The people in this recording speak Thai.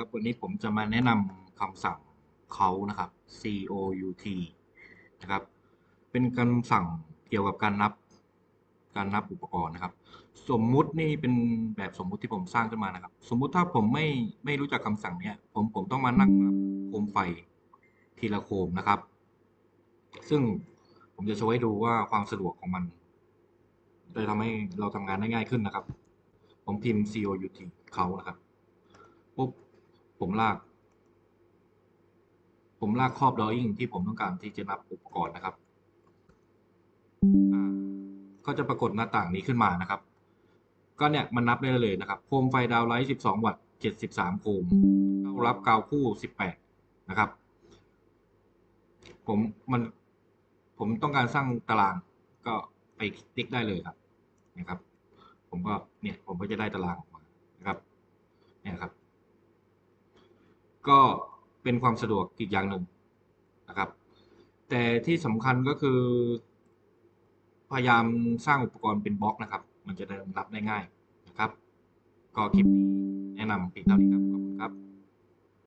ครับ วันนี้ผมจะมาแนะนำคำสั่งเขานะครับ C O U T นะครับ เป็นคำสั่งเกี่ยวกับการนับ การนับอุปกรณ์นะครับ สมมุตินี่เป็นแบบสมมุติที่ผมสร้างขึ้นมานะครับ สมมุติถ้าผมไม่ไม่รู้จักคำสั่งเนี้ย ผมผมต้องมานั่งนับโคมไฟทีละโคมนะครับ ซึ่งผมจะโชว์ให้ดูว่าความสะดวกของมันจะทำให้เราทำงานได้ง่ายขึ้นนะครับ ผมพิมพ์ C O U T เขานะครับปุ๊บ ผมลาก ผมลากครอบ drawing ที่ผมต้องการที่จะนับอุปกรณ์นะครับ ก็จะปรากฏหน้าต่างนี้ขึ้นมานะครับ ก็เนี่ยมันนับได้เลยนะครับ โคมไฟดาวไลท์ 12 วัตต์ 73 โคมเต้ารับกาวคู่ 18 นะครับ ผมมันผมต้องการสร้างตารางก็ไปติ๊กได้เลยครับนะครับ ผมก็เนี่ยผมก็จะได้ตารางออกมานะครับเนี่ยครับ ก็เป็นความสะดวกอีกอย่างหนึ่งนะครับ แต่ที่สำคัญก็คือ พยายามสร้างอุปกรณ์เป็นบล็อกนะครับ มันจะได้รับได้ง่ายนะครับ ก็คลิปนี้แนะนำเพียงเท่านี้ครับ ขอบคุณครับ